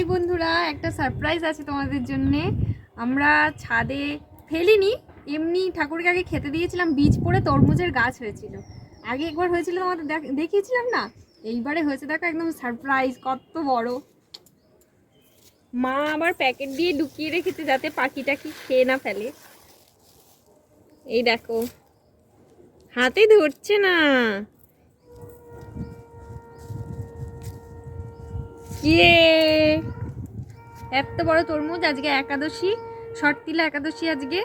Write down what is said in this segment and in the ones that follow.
High বন্ধুরা, একটা surprise আছে তোমাদের জন্য। আমরা ছাদে ফেলিনি, এমনি ঠাকুরকে আগে খেতে দিয়েছিলাম, বীজ পড়ে তরমুজের গাছ হয়েছিল। আগে একবার হয়েছিল তোমাদের দেখিয়েছিলাম না? এইবারে হয়েছে, দেখো একদম সারপ্রাইজ কত বড়। মা আবার প্যাকেট দিয়ে ঢুকিয়ে রেখেছে যাতে পাখিটা কি খেয়ে না ফেলে। এই দেখো, হাতে ধরছে না। কে এত বড় তরমুজ আজকে একাদশী শর্তিলা একাদশী আজকে।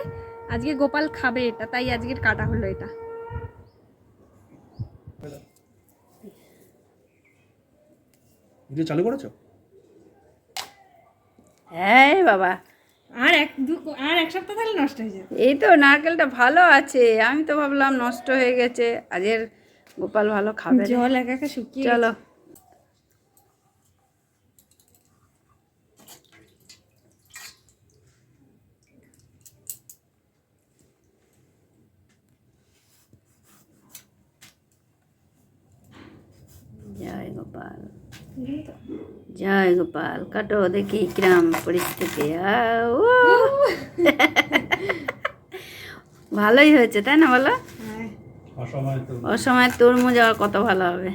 আজকে গোপাল খাবে এটা তাই আজকের কাটা হলো এটা। ভিডিও চালু করেছ? হ্যাঁ বাবা। আর এক দু আর এক সপ্তাহ তাহলে নষ্ট হয়ে যাবে। এই তো নারকেলটা ভালো আছে আমি তো ভাবলাম নষ্ট হয়ে গেছে আজের গোপাল ভালো খাবে জল একা একা শুকিয়ে চলো জয় গোপাল। জয় গোপাল কাটো দেখি কিরাম পরিস্থিতি। আহ, ও! ভালোই হয়েছে তাই না বলো? হ্যাঁ। অসময় তো অসময় তরমুজ আবার কত ভালো হবে।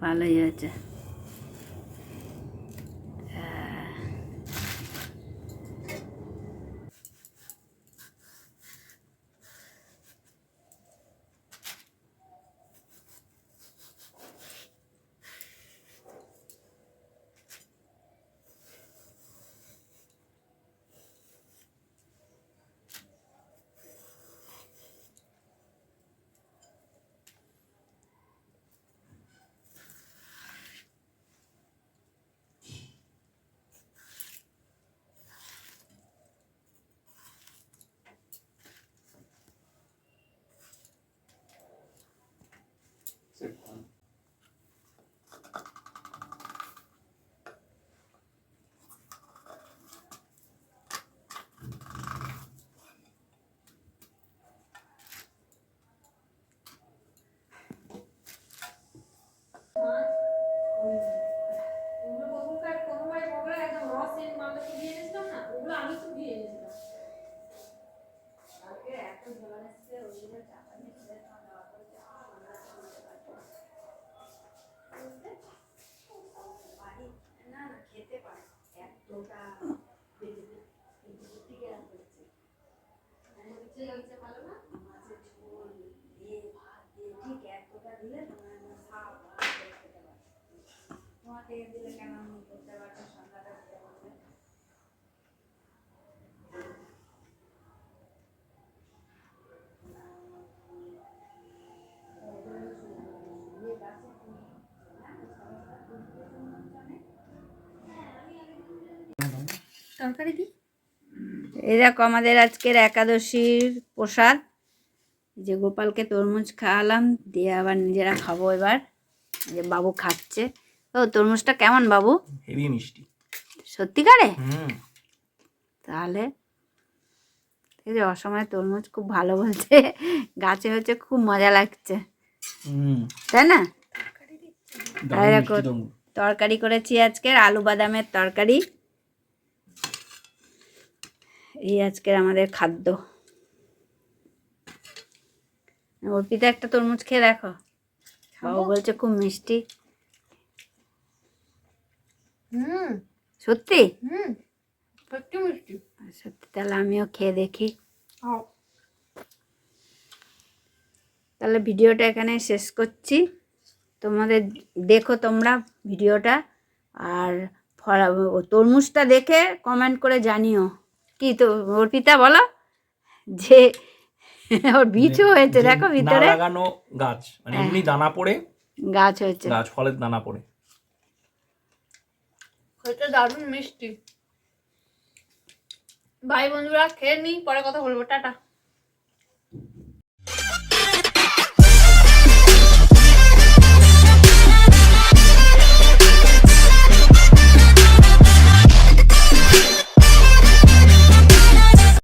ভালোই হয়েছে। smart তরকারি দি এই দেখো আমাদের আজকের একাদশীর প্রসাদ। যে গোপালকে তরমুজ খাওয়ালাম দিয়ে আবার নিজেরা খাব এবার। যে বাবু খাচ্ছে। ও তরমুজটা কেমন বাবু? হেভি মিষ্টি। সত্যিকারে? হুম। তাহলে এই যে অসময়ে তরমুজ খুব ভালো বলছে। গাছে হচ্ছে খুব মজা লাগছে। তাই না। তরকারি করেছি আজকের আলু বাদামের তরকারি। এই আজকের আমাদের খাদ্য। অর্পিতা একটা তরমুজ খেয়ে দেখো। বাবু বলছে খুব মিষ্টি। হুম। সত্যি? হুম। সত্যি মিষ্টি। সত্যি তাহলে আমিও খেয়ে দেখি। তাহলে ভিডিওটা এখানে শেষ করছি। তোমাদের দেখো তোমরা ভিডিওটা। আর ফলা তরমুজটা দেখে কমেন্ট করে জানিও। কি তো অর্পিতা বলো? যে ওর বীজও হয়েছে দেখো ভিতরে। লাগানো গাছ মানে হ্যাঁ। এমনি দানা পড়ে। গাছ হয়েছে। গাছ ফলের দানা পড়ে। খেতে দারুণ মিষ্টি। ভাই বন্ধুরা খেয়ে নিই পরে কথা বলব টাটা।